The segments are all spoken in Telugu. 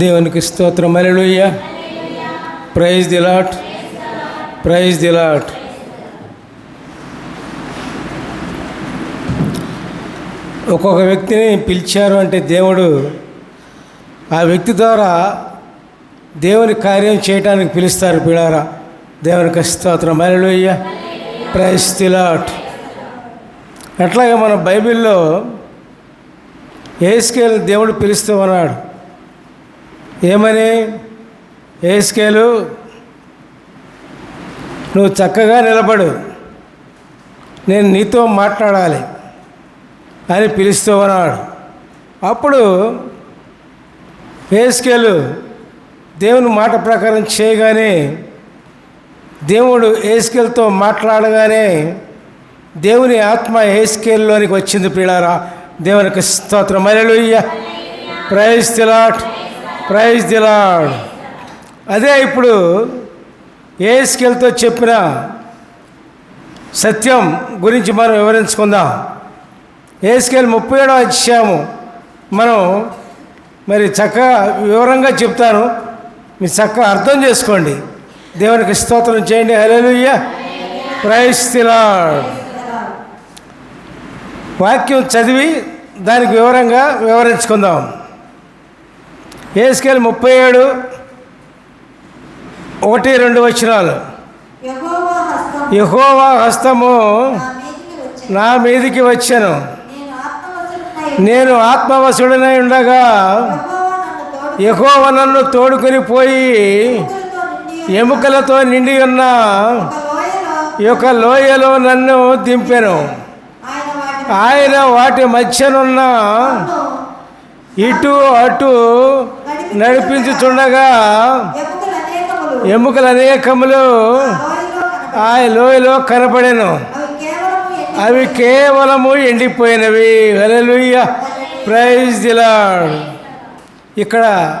దేవునికి స్తోత్రం. Alleluia praise the Lord praise the Lord ఒక్కొక్క వ్యక్తిని పిలిచారు అంటే దేవుడు ఆ వ్యక్తి ద్వారా దేవుని కార్యం చేయటానికి పిలుస్తారు పిడారా దేవునికి స్తోత్రం. అలెలుయ్య ప్రైజ్ ది లాట్ అట్లాగే మన బైబిల్లో ఏస్కేల్ దేవుడు పిలుస్తూ ఉన్నాడు. ఏమని? ఏస్కేలు నువ్వు చక్కగా నిలబడు. నేను నీతో మాట్లాడాలి అని పిలుస్తూ ఉన్నాడు. అప్పుడు ఏస్కేలు దేవుని మాట ప్రకారం చేయగానే దేవుడు ఏస్కేల్తో మాట్లాడగానే దేవుని ఆత్మ ఏస్కేల్లోనికి వచ్చింది పిల్లారా దేవునికి స్తోత్రం. అలెలుయ్య ప్రైజ్ తిలాట్ ప్రైజ్ దిలాడ్ అదే ఇప్పుడు ఏస్కేల్తో చెప్పిన సత్యం గురించి మనం వివరించుకుందాం. ఏస్కేల్ ముప్పై ఏడో అధ్యాయము మనం మరి చక్కగా వివరంగా చెప్తాను. మీరు చక్కగా అర్థం చేసుకోండి. దేవునికి స్తోత్రం చేయండి. హల్లెలూయా. ప్రైజ్ తిలాడ్ వాక్యం చదివి దానికి వివరంగా వివరించుకుందాం. ఏస్కేల్ ముప్పై ఏడు ఒకటి రెండు వచనాలు. యెహోవా హస్తం యహోవా హస్తము నా మీదికి వచ్చెను. నేను ఆత్మవశుడనై ఉండగా యెహోవా నన్ను తోడుకొని పోయి ఎముకలతో నిండి ఉన్న. ఈ యొక్క లోయలో నన్ను దింపెను. ఆయన వాటి మధ్యనున్న నన్ను ఇటు అటు నడిపించుచుండగా ఎముకలు అనేకములు ఎముకలు అనేకములు ఆ లోయలో ఆ కనపడెను. అవి కేవలము ఎండిపోయినవి. ప్రైజ్ దిలాడ్ ఇక్కడ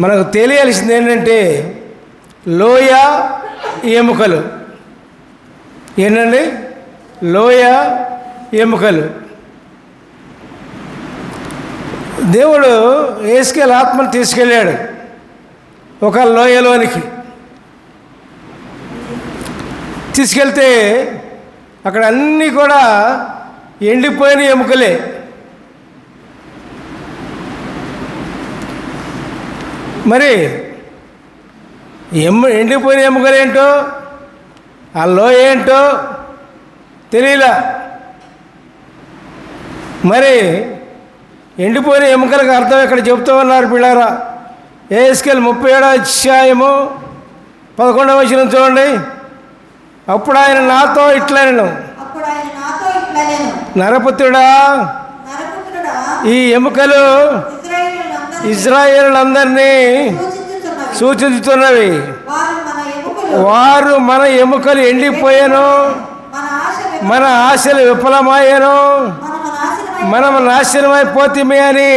మనకు తెలియాల్సింది ఏంటంటే లోయ ఎముకలు. ఏంటండి? లోయ ఎముకలు. దేవుడు ఏసుకెళ్ళి ఆత్మను తీసుకెళ్ళాడు ఒక లోయలోనికి. తీసుకెళ్తే అక్కడ అన్నీ కూడా ఎండిపోయిన ఎముకలే. మరి ఎమ్మ ఎండిపోయిన ఎముకలు ఏంటో ఆ లోయ ఏంటో తెలియలా మరి ఎండిపోయిన ఎముకలకు అర్థం ఇక్కడ చెప్తూ ఉన్నారు పిల్లారా? ఏఎస్కెల్ ముప్పై ఏడో అధ్యాయము పదకొండవ వచ్చిన చూడండి. అప్పుడు ఆయన నాతో ఇట్లా నేను అప్పుడు ఆయన నాతో ఇట్లా నేను నరపుత్రుడా ఈ ఎముకలు సూచించుచున్నవి. సూచించుతున్నవి. వారు మన ఎముకలు. ఎండిపోయాను. మన ఆశలు విఫలమయ్యాను మనం నాశనమైపోతిమే అని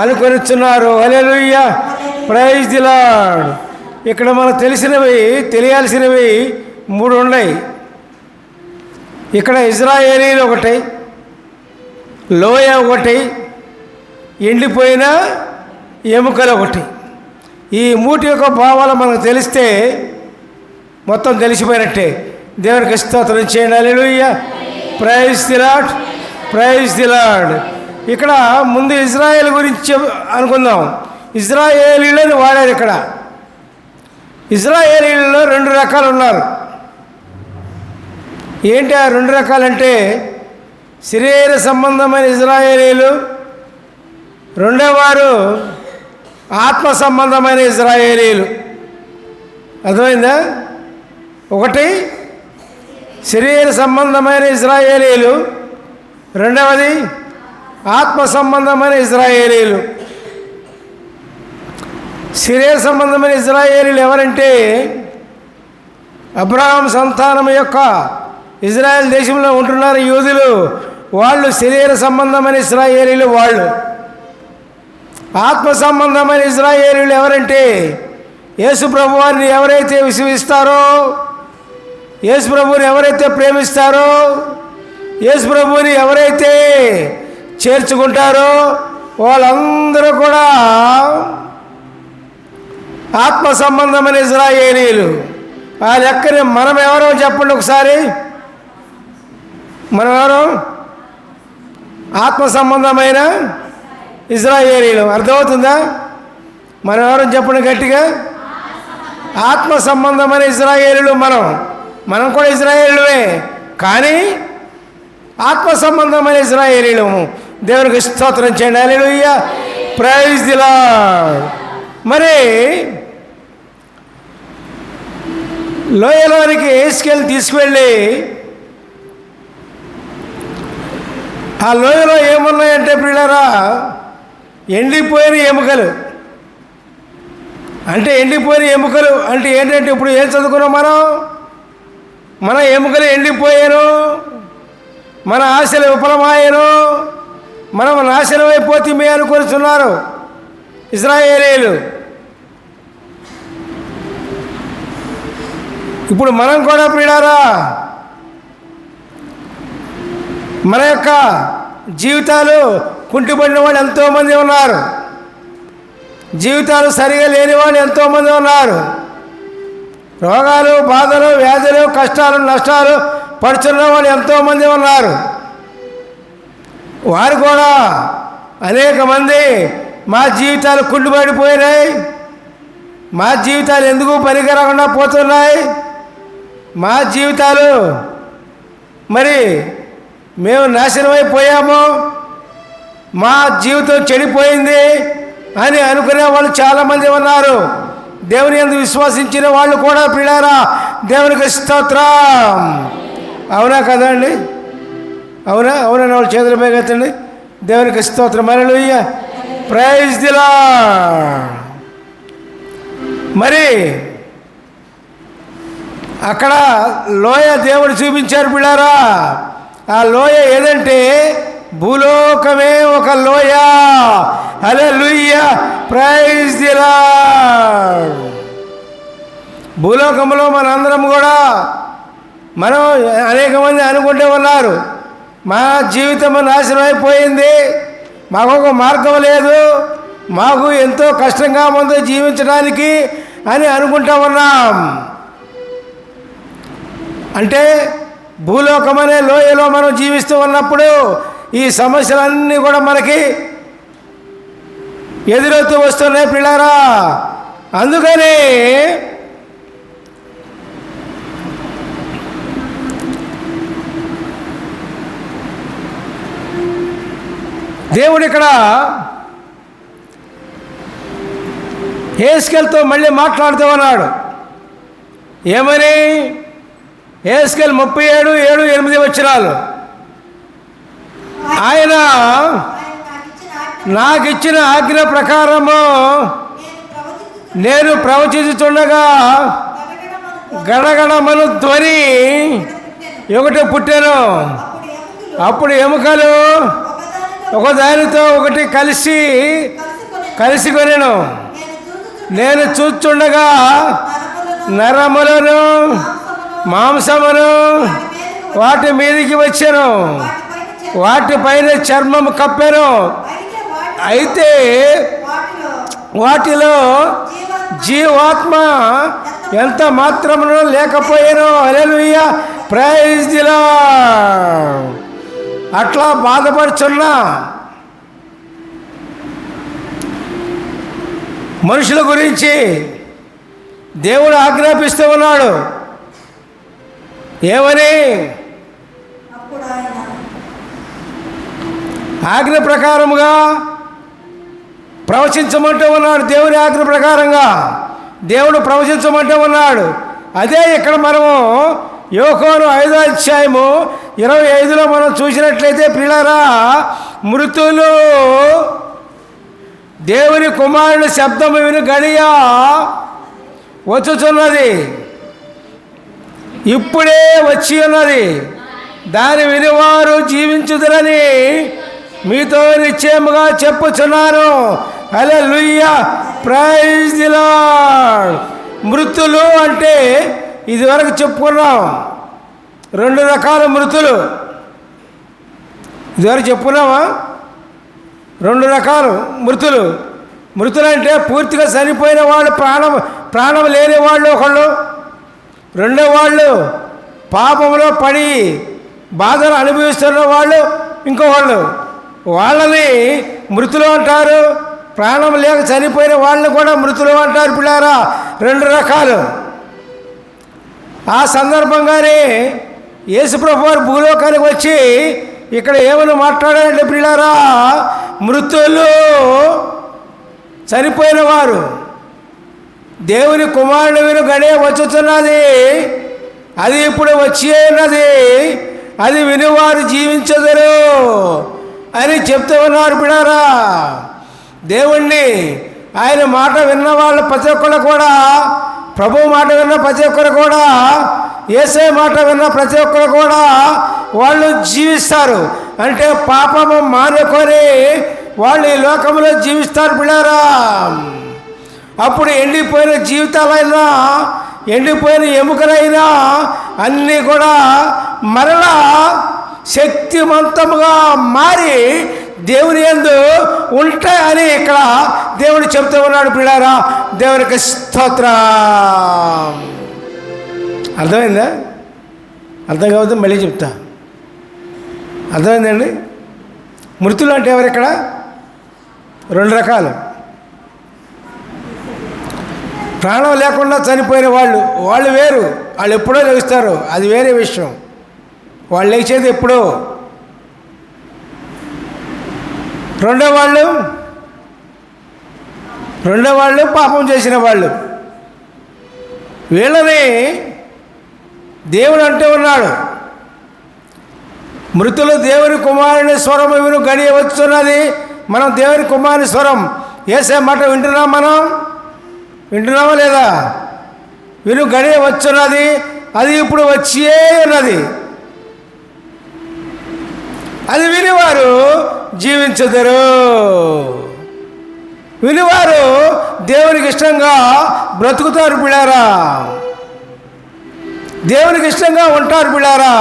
అనుకొనుచున్నాము. అలెలుయ్య హల్లెలూయ ప్రైజ్ ది ఇక్కడ మనకు తెలిసినవి తెలియాల్సినవి మూడు ఉన్నాయి. ఇక్కడ ఇజ్రాయేలీలు ఒకటి లోయ ఒకటి ఎండిపోయిన ఎముకలు ఒకటి. ఈ మూటి యొక్క భావాలు మనకు తెలిస్తే మొత్తం తెలిసిపోయినట్టే. దేవునికి స్తోత్రం చేయండి. Hallelujah praise the praise the Lord ఇక్కడ ముందు ఇజ్రాయేల్ గురించి అనుకుందాం. ఇజ్రాయేలీలని వాడారు ఇక్కడ. ఇజ్రాయేలీలలో రెండు రకాలు ఉన్నారు. ఏంటి ఆ రెండు రకాలంటే శరీర సంబంధమైన ఇజ్రాయేలీలు రెండోవారు ఆత్మ సంబంధమైన ఇజ్రాయేలీలు. అర్థమైందా? ఒకటి శరీర సంబంధమైన ఇజ్రాయేలీలు రెండవది ఆత్మ సంబంధమైన ఇజ్రాయేలీలు. శరీర సంబంధమైన ఇజ్రాయేలీలు ఎవరంటే అబ్రహాం సంతానం యొక్క ఇజ్రాయెల్ దేశంలో ఉంటున్నారు యూదులు. వాళ్ళు శరీర సంబంధమైన ఇజ్రాయేలీలు వాళ్ళు. ఆత్మ సంబంధమైన ఇజ్రాయేలీలు ఎవరంటే యేసు ప్రభు వారిని ఎవరైతే విశ్వసిస్తారో యేసు ప్రభువుని ఎవరైతే ప్రేమిస్తారో యేసు ప్రభువుని ఎవరైతే చేర్చుకుంటారో వాళ్ళందరూ కూడా ఆత్మ సంబంధమైన ఇజ్రాయేలీలు. ఆ లెక్కని మనం ఎవరో చెప్పండి ఒకసారి. మనం ఎవరో? ఆత్మ సంబంధమైన ఇజ్రాయేలీలు. అర్థమవుతుందా? మనం ఎవరో చెప్పండి గట్టిగా. ఆత్మ సంబంధమైన ఇజ్రాయేలీలు మనం. మనం కూడా ఇజ్రాయేలువే కానీ ఆత్మ సంబంధమైన ఇజ్రాయేలీలము. దేవునికి స్తోత్రం చేయండి. అలెలుయ్య ప్రైజ్ దిలా మరి లోయలోనికి ఏసుకెళ్ళి తీసుకువెళ్ళి ఆ లోయలో ఏమున్నాయంటే పిల్లరా ఎండిపోయిన ఎముకలు. అంటే ఎండిపోయిన ఎముకలు అంటే ఏంటంటే ఇప్పుడు ఏం చదువుకున్నాం మనం? మన ఎముకలు ఎండిపోయాను మన ఆశలు విఫలమాయను. మనం నాశనం అయిపోతుంది ఇజ్రాయేలీలు. ఇప్పుడు మనం కూడా ప్రియులారా మన యొక్క జీవితాలు కుంటిపడిన వాళ్ళు ఎంతోమంది ఉన్నారు. జీవితాలు సరిగా లేని వాళ్ళు ఎంతోమంది ఉన్నారు. రోగాలు బాధలు వ్యాధులు కష్టాలు నష్టాలు పడుతున్న వాళ్ళు ఎంతోమంది ఉన్నారు. వారు కూడా అనేక మంది మా జీవితాలు కుళ్ళుబడిపోయినాయి మా జీవితాలు ఎందుకు పనికిరాకుండా పోతున్నాయి? మా జీవితాలు మరి మేము నాశనం అయిపోయాము మా జీవితం చెడిపోయింది అని అనుకునే వాళ్ళు చాలామంది ఉన్నారు. దేవుని ఎందుకు విశ్వసించిన వాళ్ళు కూడా పిల్లారా దేవునికి స్తోత్రం. అవునా కదండి అవునా? అవునా వాళ్ళు చేతుల పైకెత్తండి దేవునికి స్తోత్రం. మరలుయ్య ప్రైజ్ దిలా మరి అక్కడ లోయ దేవుడు చూపించారు పిల్లారా? ఆ లోయ ఏదంటే భూలోకమే ఒక లోయ. అదే లుయ్య ప్రైజ్ దిలా భూలోకంలో మనందరం కూడా మనం అనేక మంది అనుకుంటూ ఉన్నారు మా జీవితం నాశనం అయిపోయింది మాకు ఒక మార్గం లేదు మాకు ఎంతో కష్టంగా ఉంది జీవించడానికి అని అనుకుంటా ఉన్నాం అంటే భూలోకం అనే లోయలో మనం జీవిస్తూ ఉన్నప్పుడు ఈ సమస్యలన్నీ కూడా మనకి ఎదురవుతూ వస్తున్నాయి పిల్లారా. అందుకని దేవుడు ఇక్కడ ఏస్కెల్తో మళ్ళీ మాట్లాడుతూ ఉన్నాడు ఏమని? ఏస్కెల్ ముప్పై ఏడు ఏడు ఎనిమిది వచ్చినాలు ఆయన నాకు ఇచ్చిన ఆజ్ఞ ప్రకారము నేను ప్రవచించుతుండగా గడగడమను ధ్వని ఒకటి పుట్టాను. అప్పుడు ఎముకలు ఒకదానితో ఒకటి కలిసి కలిసి కొనేను నేను చూచుండగా చూస్తుండగా నరములను మాంసమును వాటి మీదకి వచ్చాను. వాటిపైన చర్మం కప్పాను. అయితే వాటిలో జీవాత్మ ఎంత మాత్రమునో లేకపోయాను. అలెలుయ్య ప్రైజ్ అట్లా బాధపడుచున్నా. మనుషుల గురించి దేవుడు ఆజ్ఞాపిస్తూ ఉన్నాడు. ఏమని? ఆజ్ఞ ప్రకారముగా ప్రవచించమంటూ ఉన్నాడు దేవుని ఆజ్ఞ ప్రకారంగా. దేవుడు ప్రవచించమంటూ ఉన్నాడు. అదే ఇక్కడ మనము యోకోను ఐదో అధ్యాయము ఇరవై ఐదులో మనం చూసినట్లయితే పిల్లరా మృతులు దేవుని కుమారుని శబ్దము విని గడియా వచ్చుచున్నది. ఇప్పుడే వచ్చి ఉన్నది. దాని వినివారు జీవించుదరని మీతో నిశ్చయముగా చెప్పుచున్నాను. అలా లుయ్య ప్రైజ్ మృతులు అంటే ఇదివరకు చెప్పుకున్నాం. రెండు రకాల మృతులు. ఇదివరకు చెప్పుకున్నామా రెండు రకాలు మృతులు. మృతులు అంటే పూర్తిగా చనిపోయిన వాళ్ళు ప్రాణం ప్రాణం లేని వాళ్ళు ఒకళ్ళు. రెండో వాళ్ళు పాపంలో పడి బాధలు అనుభవిస్తున్న వాళ్ళు ఇంకొకళ్ళు. వాళ్ళని మృతులు అంటారు. ప్రాణం లేక చనిపోయిన వాళ్ళని కూడా మృతులు అంటారు పిల్లారా. రెండు రకాలు. ఆ సందర్భంగానే యేసుప్రభు వారు భూలోకానికి వచ్చి ఇక్కడ ఏమని మాట్లాడారంటే పిల్లారా మృతులు చనిపోయిన వారు. దేవుని కుమారుడు విను గడే వచ్చుతున్నది అది ఇప్పుడు వచ్చి ఉన్నది. అది వినివారు జీవించదరు అని చెప్తూ ఉన్నారు పిడారా దేవుణ్ణి ఆయన మాట విన్న వాళ్ళు ప్రతి ఒక్కళ్ళు కూడా ప్రభు మాట విన్న ప్రతి ఒక్కరు కూడా ఏసే మాట విన్న ప్రతి ఒక్కరు కూడా వాళ్ళు జీవిస్తారు. అంటే పాపము మానుకొని వాళ్ళు ఈ లోకంలో జీవిస్తారు బిడారా అప్పుడు ఎండిపోయిన జీవితాలైనా ఎండిపోయిన ఎముకలైనా అన్నీ కూడా మరలా శక్తివంతముగా మారి దేవుని ఎందు ఉంటాయని ఇక్కడ దేవుడు చెబుతూ ఉన్నాడు పిల్లారా. దేవునికి స్తోత్ర. అర్థమైందా? అర్థం కావద్దు మళ్ళీ చెప్తా. అర్థమైందండి? మృతులు అంటే ఎవరు ఇక్కడ? రెండు రకాలు. ప్రాణం లేకుండా చనిపోయిన వాళ్ళు వాళ్ళు వేరు. వాళ్ళు ఎప్పుడో లభిస్తారు అది వేరే విషయం. వాళ్ళు లేచేది ఎప్పుడో. రెండో వాళ్ళు రెండో వాళ్ళు పాపం చేసిన వాళ్ళు. వీళ్ళని దేవుడు అంటూ ఉన్నాడు. మృతులు దేవుని కుమారుని స్వరం విను గడియవచ్చున్నది మనం దేవుని కుమారుని స్వరం వేసే మాట వింటున్నాం మనం? వింటున్నామా లేదా? విను గడియ వచ్చున్నది. అది ఇప్పుడు వచ్చే ఉన్నది. అది వినివారు జీవించదరు. వినివారు దేవునికి ఇష్టంగా బ్రతుకుతారు పిల్లారా దేవునికి ఇష్టంగా ఉంటారు పిల్లారా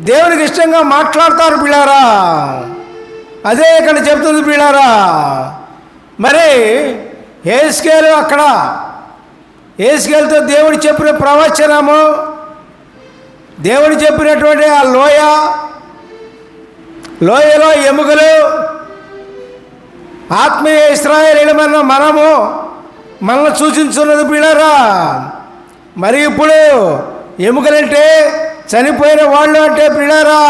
దేవునికి ఇష్టంగా మాట్లాడతారు పిల్లారా అదే ఇక్కడ చెప్తుంది పిల్లారా మరి ఏ స్కేలు అక్కడ ఏ స్కేల్తో దేవుడు చెప్పిన ప్రవచనము దేవుడు చెప్పినటువంటి ఆ లోయ లోయలో ఎముకలు ఆత్మీయ ఇస్రాయేలీలమన్న మనము మనల్ని సూచించున్నది పిల్లరా. మరి ఇప్పుడు ఎముకలంటే చనిపోయిన వాళ్ళు అంటే పిల్లరా?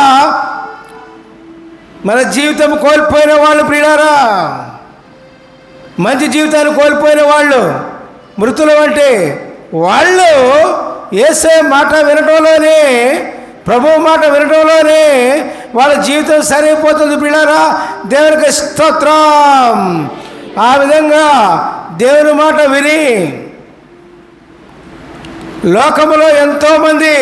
మన జీవితం కోల్పోయిన వాళ్ళు ప్రియులారా మంచి జీవితాన్ని కోల్పోయిన వాళ్ళు మృతులు అంటే వాళ్ళు వేసే మాట వినటంలోనే ప్రభు మాట వినటంలోనే వాళ్ళ జీవితం సరిపోతుంది పిల్లరా. దేవునికి స్తోత్రం. ఆ విధంగా దేవుని మాట విని లోకములో ఎంతోమంది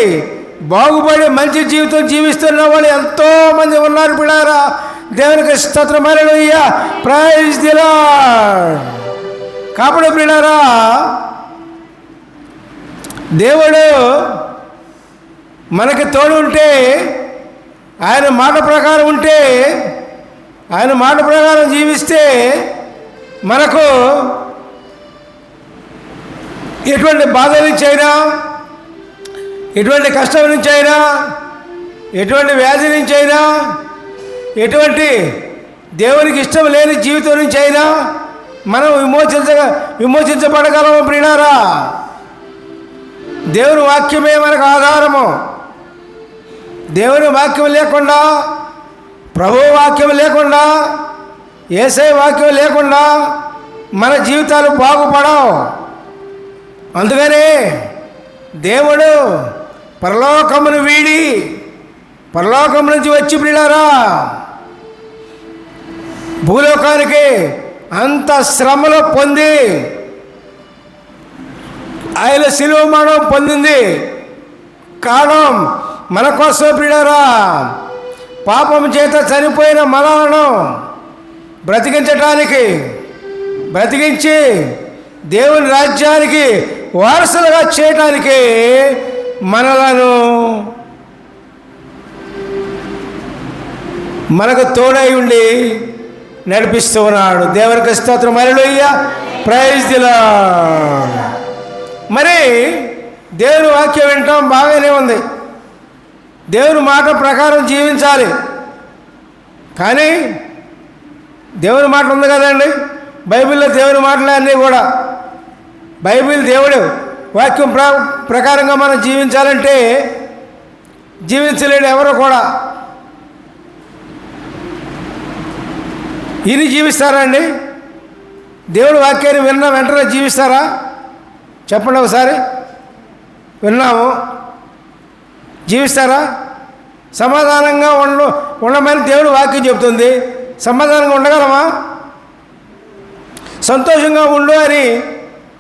బాగుపడి మంచి జీవితం జీవిస్తున్న వాళ్ళు ఎంతోమంది ఉన్నారు పిల్లారా. దేవునికి స్తోత్రమైన ప్రైజ్ దిలా కాబట్టి పిల్లారా దేవుడు మనకి తోడు ఉంటే ఆయన మాట ప్రకారం ఉంటే ఆయన మాట ప్రకారం జీవిస్తే మనకు ఎటువంటి బాధ నుంచి అయినా ఎటువంటి కష్టం నుంచి అయినా ఎటువంటి వ్యాధి నుంచి అయినా ఎటువంటి దేవునికి ఇష్టం లేని జీవితం నుంచి అయినా మనం విమోచించ విమోచించబడగలము ప్రియులారా? దేవుని వాక్యమే మనకు ఆధారము. దేవుని వాక్యం లేకుండా ప్రభు వాక్యం లేకుండా ఏసై వాక్యం లేకుండా మన జీవితాలు బాగుపడవు. అందుకనే దేవుడు పరలోకమును వీడి పరలోకం నుంచి వచ్చి పిల్లారా భూలోకానికి అంత శ్రమలో పొంది ఆయన శిలువ మరణం పొందింది. కారణం మన కోసం పిల్లారా పాపం చేత చనిపోయిన మనలను బ్రతికించటానికి బ్రతికించి దేవుని రాజ్యానికి వారసులుగా చేయటానికి మనలను మనకు తోడై ఉండి నడిపిస్తూ ఉన్నాడు. దేవునికి స్తోత్రం. మరలుయ్య ప్రైజ్ దిలా మరి దేవుని వాక్యం వింటాం బాగానే ఉంది. దేవుని మాట ప్రకారం జీవించాలి. కానీ దేవుని మాట ఉంది కదండి. బైబిల్లో దేవుని మాటలే అన్నీ కూడా. బైబిల్ దేవుడు వాక్యం ప్ర ప్రకారంగా మనం జీవించాలంటే జీవించలేడు ఎవరు కూడా. ఇది జీవిస్తారా అండి దేవుడు వాక్యాన్ని విన్న వెంటనే జీవిస్తారా? చెప్పండి ఒకసారి. విన్నాము. జీవిస్తారా? సమాధానంగా ఉండ ఉండమని దేవుడు వాక్యం చెబుతుంది. సమాధానంగా ఉండగలమా? సంతోషంగా ఉండు అని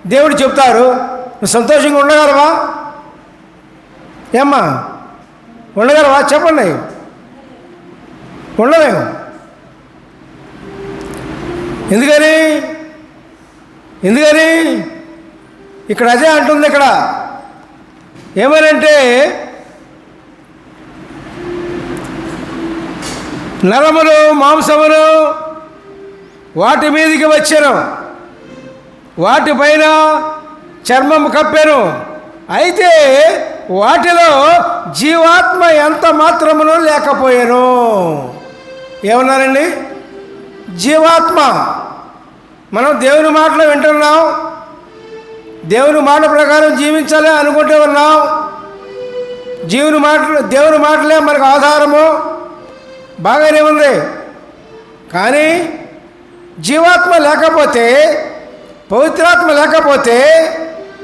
దేవుడు చెప్తారు. నువ్వు సంతోషంగా ఉండగలవా? ఏమ్మా ఉండగలవా? చెప్పండి. ఉండలేము. ఎందుకని? ఎందుకని? ఇక్కడ అదే అంటుంది ఇక్కడ. ఏమనంటే నరములు మాంసములు వాటి మీదకి వచ్చాను. వాటిపైన చర్మం కప్పాను. అయితే వాటిలో జీవాత్మ ఎంత మాత్రమును లేకపోయాను. ఏమన్నారండి? జీవాత్మ. మనం దేవుని మాటలు వింటున్నాం. దేవుని మాట ప్రకారం జీవించాలి అనుకుంటూ ఉన్నాం. జీవుని మాటలు దేవుని మాటలే మనకు ఆధారము. బాగానే ఉంది కానీ జీవాత్మ లేకపోతే పవిత్రాత్మ లేకపోతే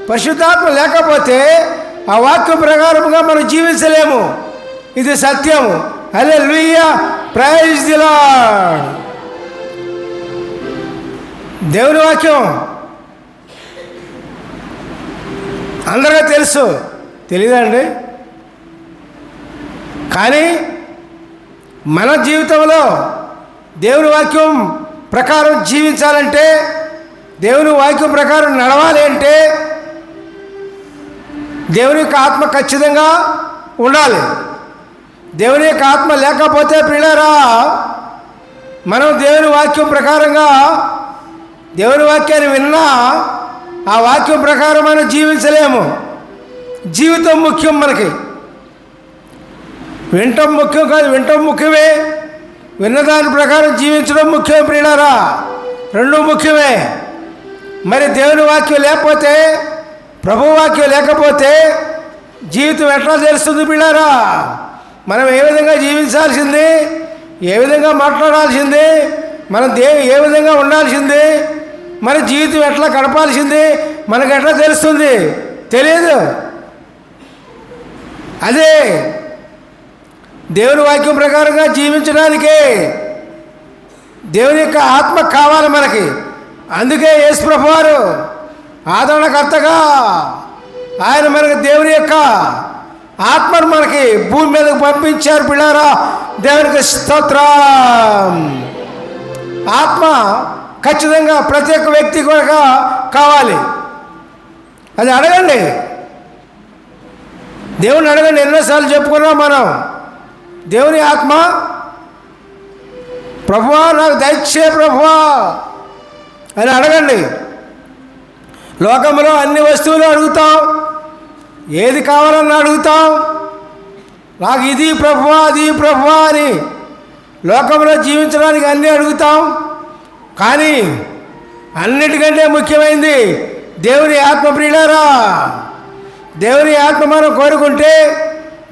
పరిశుద్ధాత్మ లేకపోతే ఆ వాక్యం ప్రకారముగా మనం జీవించలేము. ఇది సత్యము. అదే లూయ ప్రైజ్ దిలా దేవుని వాక్యం. అందరికీ తెలుసు. తెలియదండి కానీ మన జీవితంలో దేవుని వాక్యం ప్రకారం జీవించాలంటే దేవుని వాక్యం ప్రకారం నడవాలి అంటే దేవుని యొక్క ఆత్మ ఖచ్చితంగా ఉండాలి. దేవుని యొక్క ఆత్మ లేకపోతే పిల్లరా మనం దేవుని వాక్యం ప్రకారంగా దేవుని వాక్యాన్ని విన్నా ఆ వాక్యం ప్రకారం మనం జీవించలేము. జీవితం ముఖ్యం మనకి. వినటం ముఖ్యం కాదు వినటం ముఖ్యమే. విన్నదాని ప్రకారం జీవించడం ముఖ్యం ప్రియులారా. రెండు ముఖ్యమే. మరి దేవుని వాక్యం లేకపోతే ప్రభు వాక్యం లేకపోతే జీవితం ఎట్లా తెలుస్తుంది పిల్లారా మనం ఏ విధంగా జీవించాల్సింది? ఏ విధంగా మాట్లాడాల్సింది? మనం దే ఏ విధంగా ఉండాల్సింది? మన జీవితం ఎట్లా గడపాల్సింది? మనకు ఎట్లా తెలుస్తుంది? తెలియదు అదే దేవుని వాక్యం ప్రకారంగా జీవించడానికే దేవుని యొక్క ఆత్మ కావాలి మనకి. అందుకే యేసు వారు ఆదరణకర్తగా ఆయన మనకి దేవుని యొక్క ఆత్మను మనకి భూమి మీదకు పంపించారు. పిల్లారా దేవునికి స్తోత్రం. ఆత్మ ఖచ్చితంగా ప్రతి ఒక్క వ్యక్తి కూడా కావాలి. అది అడగండి. దేవుని అడగండి. ఎన్నోసార్లు చెప్పుకున్నాం మనం. దేవుని ఆత్మ ప్రభువా నాకు దయచే ప్రభువా అని అడగండి. లోకంలో అన్ని వస్తువులు అడుగుతాం ఏది కావాలన్నా అడుగుతాం నాకు ఇది ప్రభువా అది ప్రభువా అని లోకంలో జీవించడానికి అన్నీ అడుగుతాం కానీ అన్నిటికంటే ముఖ్యమైనది దేవుని ఆత్మ ప్రియులారా దేవుని ఆత్మ మనం కోరుకుంటే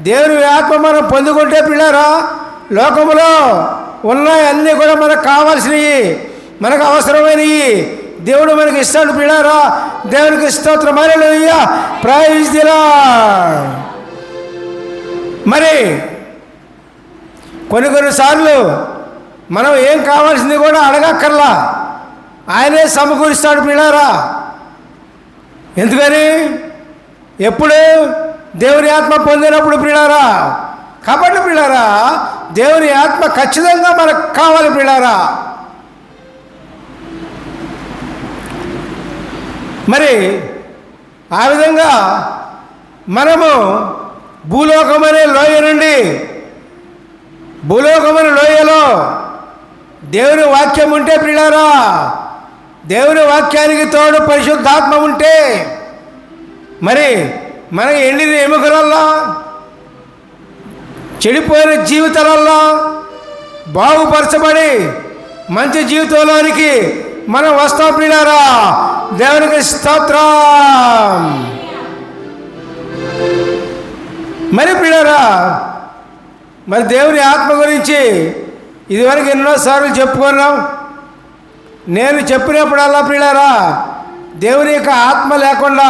దేవుని ఆత్మ మనం పొందుకుంటే పిల్లారా లోకములో ఉన్నాయి అన్నీ కూడా మనకు కావాల్సినవి మనకు అవసరమైనవి. దేవుడు మనకి ఇస్తాడు పిల్లారా దేవునికి స్తోత్రమైన ప్రైజ్ దిలా మరి కొన్ని కొన్నిసార్లు మనం ఏం కావాల్సింది కూడా అడగక్కర్లా. ఆయనే సమకూరుస్తాడు పిల్లారా. ఎందుకని? ఎప్పుడు? దేవుని ఆత్మ పొందినప్పుడు పిల్లారా కాబట్టి పిల్లారా దేవుని ఆత్మ ఖచ్చితంగా మనకు కావాలి పిల్లారా మరి ఆ విధంగా మనము భూలోకమనే లోయ నుండి భూలోకమని లోయలో దేవుని వాక్యం ఉంటే పిల్లారా దేవుని వాక్యానికి తోడు పరిశుద్ధాత్మ ఉంటే మరి మన ఎండిన ఎముకలల్లా చెడిపోయిన జీవితాలల్లా బాగుపరచబడి మంచి జీవితంలోనికి మనం వస్తాం ప్రియారా దేవునికి స్తోత్రం. మరి ప్రియారా మరి దేవుని ఆత్మ గురించి ఇదివరకు ఎన్నోసార్లు చెప్పుకున్నాం. నేను చెప్పినప్పుడల్లా ప్రియారా దేవుని యొక్క ఆత్మ లేకుండా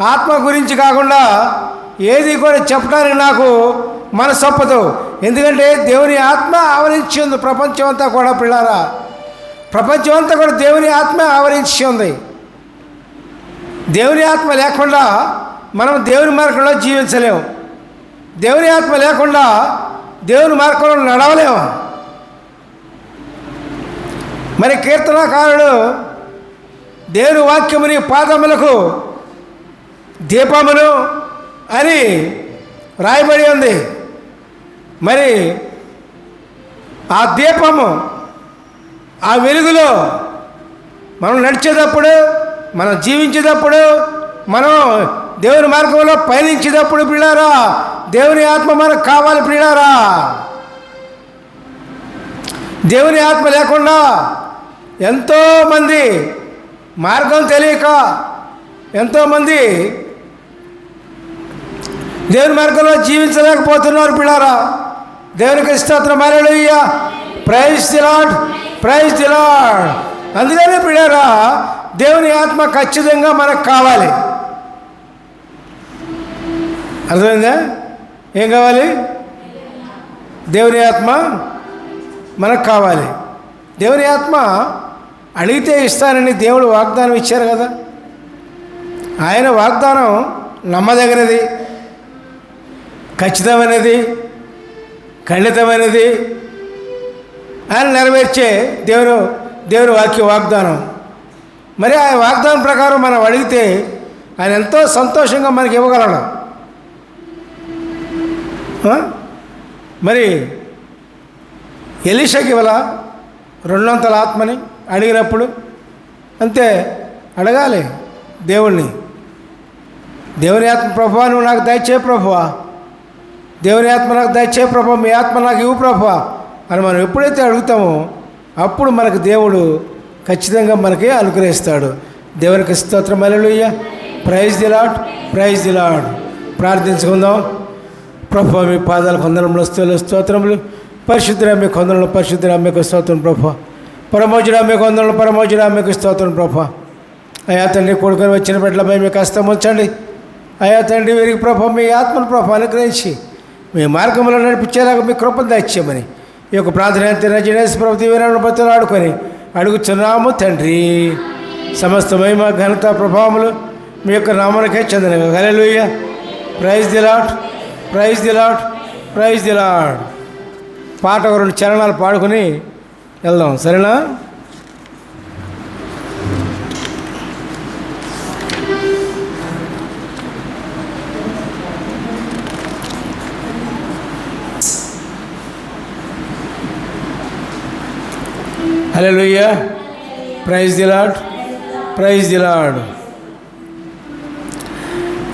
ఆత్మ గురించి కాకుండా ఏది కూడా చెప్పడానికి నాకు మనసొప్పదు ఎందుకంటే దేవుని ఆత్మ ఆవరించి ఉంది ప్రపంచం అంతా కూడా పిల్లారా. ప్రపంచం అంతా కూడా దేవుని ఆత్మ ఆవరించి ఉంది. దేవుని ఆత్మ లేకుండా మనం దేవుని మార్గంలో జీవించలేము. దేవుని ఆత్మ లేకుండా దేవుని మార్గంలో నడవలేము. మరి కీర్తనకారుడు దేవుని వాక్యముని పాదములకు దీపమును అని రాయబడి ఉంది. మరి ఆ దీపము ఆ వెలుగులో మనం నడిచేటప్పుడు మనం జీవించేటప్పుడు మనం దేవుని మార్గంలో పయనించేటప్పుడు పిల్లారా దేవుని ఆత్మ మనకు కావాలి పిల్లారా? దేవుని ఆత్మ లేకుండా ఎంతోమంది మార్గం తెలియక ఎంతోమంది దేవుని మార్గంలో జీవించలేకపోతున్నారు పిల్లారా. దేవునికి స్తోత్రం. అలెలుయ్య ప్రైజ్ దిలాడ్ ప్రైజ్ దిలాడ్ అందుకనే పిల్లారా దేవుని ఆత్మ ఖచ్చితంగా మనకు కావాలి. అర్థమైందా? ఏం కావాలి? దేవుని ఆత్మ మనకు కావాలి. దేవుని ఆత్మ అడిగితే ఇస్తానని దేవుడు వాగ్దానం ఇచ్చారు కదా. ఆయన వాగ్దానం నమ్మదగినది. ఖచ్చితమైనది ఖండితమైనది ఆయన నెరవేర్చే దేవుడు దేవుని వాక్య వాగ్దానం. మరి ఆ వాగ్దానం ప్రకారం మనం అడిగితే ఆయన ఎంతో సంతోషంగా మనకి ఇవ్వగలడు. మరి ఎలీషకి ఇవ్వాల? రెండొంతల ఆత్మని అడిగినప్పుడు అంతే అడగాలి దేవుణ్ణి. దేవుని ఆత్మ ప్రభువా నువ్వు నాకు దయచే ప్రభువా. దేవుని ఆత్మ నాకు దయచే ప్రభు మీ ఆత్మ నాకు ఇవ్వు ప్రభు అని మనం ఎప్పుడైతే అడుగుతామో అప్పుడు మనకు దేవుడు ఖచ్చితంగా మనకి అనుగ్రహిస్తాడు. దేవునికి స్తోత్రం అలెలుయ్య ప్రైజ్ దిలాడ్ ప్రైజ్ దిలాడ్ ప్రార్థించుకుందాం. ప్రభు మీ పాదాల కొందరంలో స్థూల స్తోత్రములు. పరిశుద్ధురా మీ కొందరంలో పరిశుద్ధురా మీకు స్తోత్రం ప్రభు. పరమోజురా మీ కొందరంలో పరమోజురా మీకు స్తోత్రం ప్రభు. అయా తండ్రి కొడుకొని వచ్చిన బిడ్డలపై మీకు కష్టం ఉంచండి. అయా తండ్రి వీరికి ప్రభు మీ ఆత్మను ప్రభు అనుగ్రహించి మీ మార్గంలో నడిపించేలాగా మీ కృపను దాచ్యమని ఈ యొక్క ప్రార్థన తినజనేసి ప్రభు దీవెనను బతులు ఆడుకొని అడుగుచున్నాము తండ్రి. సమస్త మహిమ ఘనత ప్రభావములు మీ యొక్క నామనకే చెందిన hallelujah. Praise the Lord praise the Lord praise the Lord పాట ఒక రెండు చరణాలు పాడుకొని వెళ్దాం. సరేనా? Hallelujah praise the Lord praise the Lord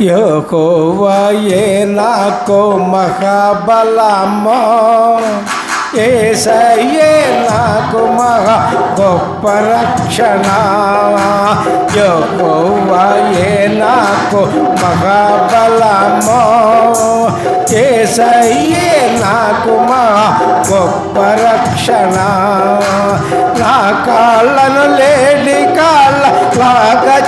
యెహోవాయే నాకు మహాబలమో ఏసయ్యే నాకు మహా గొప్ప రక్షణ. యోవయే నాకు మహాబలమో. ఏసయ్యే నాకు మహా గొప్ప రక్షణ. నా కాళ్ళను లేని కాళ్ళ లాగా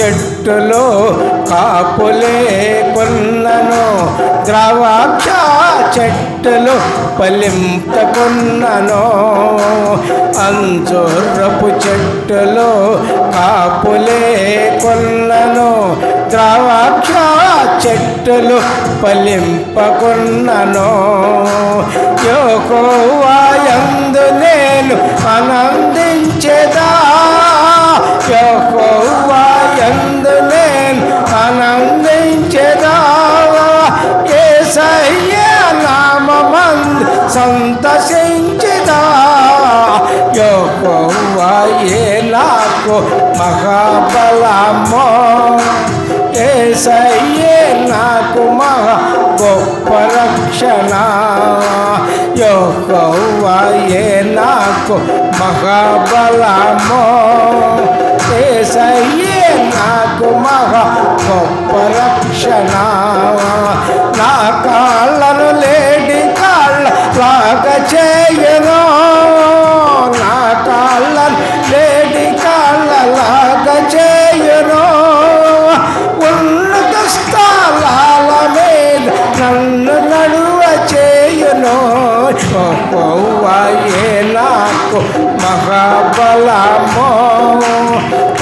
చెట్టులో కాపులే కొన్నను. ద్రావాక్ష చెట్టులు పలింతకున్నను అంజూరపు చెట్టులో కాపులే కొన్నను. ద్రావాక్ష చెట్టులు పలింపకున్నను యోకోవాయందు నేను ఆనందించేదా. యోకోవాయే నాకు మహాబలమో. ఏసయ్యే నాకు మహా గొప్ప రక్షణ. యోహోవాయే నాకు మహాబలమో. ఏసయ్యే నాకు మహా గొప్ప రక్షణ. నా కాళ్ళను లేడి కాళ్ళ లాగ చేయను మహాబలమో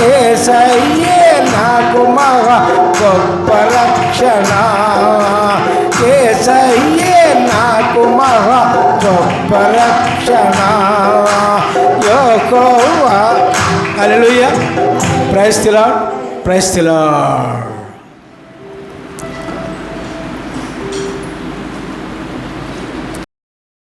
ఏసయ్యే నాకు మహా గొప్ప రక్షణ. ఏసయ్యే నాకు మహా గొప్ప రక్షణ. యోకోవా అలలుయ ప్రైస్తిలా ప్రైస్తిలా